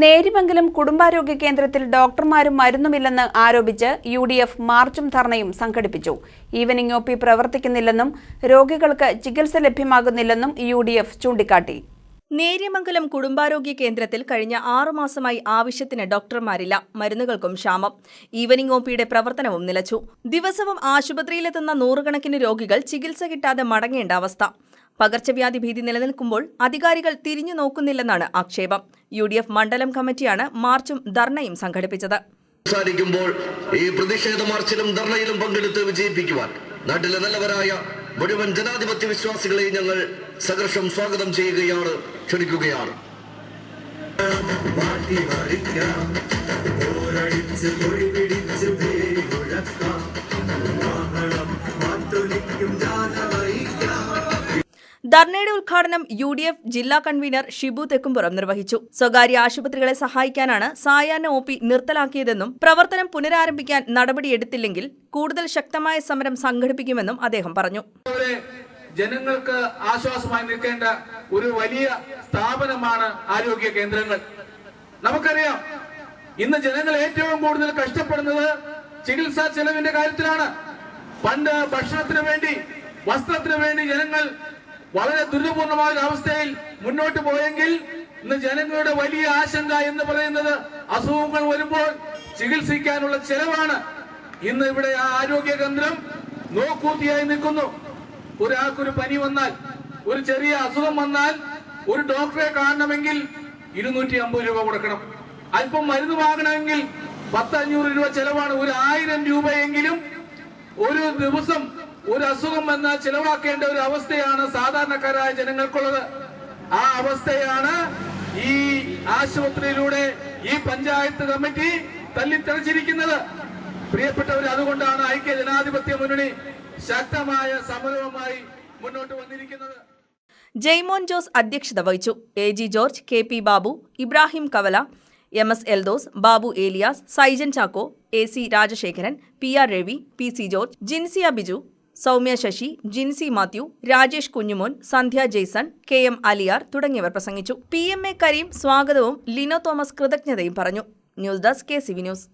നേരിമംഗലം കുടുംബാരോഗ്യ കേന്ദ്രത്തിൽ ഡോക്ടർമാരും മരുന്നുമില്ലെന്ന് ആരോപിച്ച് യു ഡി എഫ് മാർച്ചും ധർണയും സംഘടിപ്പിച്ചു. ഈവനിംഗ് ഒ പി പ്രവർത്തിക്കുന്നില്ലെന്നും രോഗികൾക്ക് ചികിത്സ ലഭ്യമാകുന്നില്ലെന്നും യു ഡി എഫ് ചൂണ്ടിക്കാട്ടി. നേര്യമംഗലം കുടുംബാരോഗ്യ കേന്ദ്രത്തിൽ കഴിഞ്ഞ ആറുമാസമായി ആവശ്യത്തിന് ഡോക്ടർമാരില്ല. മരുന്നുകൾക്കും ക്ഷാമം. ഈവനിംഗ് ഒ പിയുടെ പ്രവർത്തനവും നിലച്ചു. ദിവസവും ആശുപത്രിയിലെത്തുന്ന നൂറുകണക്കിന് രോഗികൾ ചികിത്സ കിട്ടാതെ മടങ്ങേണ്ട അവസ്ഥ. പകർച്ചവ്യാധി ഭീതി നിലനിൽക്കുമ്പോൾ അധികാരികൾ തിരിഞ്ഞു നോക്കുന്നില്ലെന്നാണ് ആക്ഷേപം. യു ഡി എഫ് മണ്ഡലം കമ്മിറ്റിയാണ് മാർച്ചും ധർണയും സംഘടിപ്പിച്ചത്. സംസാരിക്കുമ്പോൾ ഈ പ്രതിഷേധ മാർച്ചിലും ധർണയിലും പങ്കെടുത്ത് വിജയിപ്പിക്കുവാൻ നാട്ടിലെ നല്ലവരായ മുഴുവൻ ജനാധിപത്യ വിശ്വാസികളെ ഞങ്ങൾ സഹർഷം സ്വാഗതം ചെയ്യുകയാണ് ക്ഷണിക്കുകയാണ്. ധർണയുടെ ഉദ്ഘാടനം യു ഡി എഫ് ജില്ലാ കൺവീനർ ഷിബു തെക്കുംപുറം നിർവഹിച്ചു. സ്വകാര്യ ആശുപത്രികളെ സഹായിക്കാനാണ് സായാഹ്ന ഒ പി നിർത്തലാക്കിയതെന്നും പ്രവർത്തനം പുനരാരംഭിക്കാൻ നടപടിയെടുത്തില്ലെങ്കിൽ കൂടുതൽ ശക്തമായ സമരം സംഘടിപ്പിക്കുമെന്നും അദ്ദേഹം പറഞ്ഞു. ജനങ്ങൾക്ക് ആശ്വാസമായി നിൽക്കേണ്ട ഒരു വലിയ സ്ഥാപനമാണ് ആരോഗ്യ കേന്ദ്രങ്ങൾ. നമുക്കറിയാം ഇന്ന് ജനങ്ങൾ ഏറ്റവും കൂടുതൽ കഷ്ടപ്പെടുന്നത് ചികിത്സാ ചെലവിന്റെ കാര്യത്തിലാണ്. പണ്ട് ഭക്ഷണത്തിന് വേണ്ടി വസ്ത്രത്തിന് വേണ്ടി ജനങ്ങൾ വളരെ ദുരിതപൂർണമായ ഒരു അവസ്ഥയിൽ മുന്നോട്ട് പോയെങ്കിൽ ഇന്ന് ജനങ്ങളുടെ വലിയ ആശങ്ക എന്ന് പറയുന്നത് അസുഖങ്ങൾ വരുമ്പോൾ ചികിത്സിക്കാനുള്ള ചെലവാണ്. ഇന്ന് ഇവിടെ ആ ആരോഗ്യ കേന്ദ്രം നോക്കൂത്തിയായി നിൽക്കുന്നു. ഒരാൾക്കൊരു പനി വന്നാൽ ഒരു ചെറിയ അസുഖം വന്നാൽ ഒരു ഡോക്ടറെ കാണണമെങ്കിൽ ഇരുന്നൂറ്റി അമ്പത് രൂപ കൊടുക്കണം. അല്പം മരുന്ന് വാങ്ങണമെങ്കിൽ പത്തഞ്ഞൂറ് രൂപ ചെലവാണ്. ഒരു ആയിരം രൂപയെങ്കിലും ഒരു ദിവസം ഒരു അസുഖം വന്നാൽ ചിലവാക്കേണ്ട ഒരു അവസ്ഥയാണ് സാധാരണക്കാരായ ജനങ്ങൾക്കുള്ളത്. ആ അവസ്ഥയാണ് ഈ ആശുപത്രിയിലൂടെ ഈ പഞ്ചായത്ത് കമ്മിറ്റി തല്ലിത്തെറിച്ചിരിക്കുന്നത് പ്രിയപ്പെട്ടവർ അതുകൊണ്ടാണ് ഐക്യ ജനാധിപത്യ മുന്നണി ശക്തമായ സമരവുമായി മുന്നോട്ട് വന്നിരിക്കുന്നത്. ജെയ്മോൻ ജോസ് അധ്യക്ഷത വഹിച്ചു. A G George K P Babu Ibrahim Kavala M S Eldhose Babu Elias Saijan Chacko A C Rajasekharan P R Ravi P C George Jinsiya Biju Soumya Sasi Jinsi Mathew Rajesh Kunjumon Sandhya Jaison K M Aliyar തുടങ്ങിയവർ പ്രസംഗിച്ചു. P M A Kareem സ്വാഗതവും Lino Thomas കൃതജ്ഞതയും പറഞ്ഞു. News desk K C V news.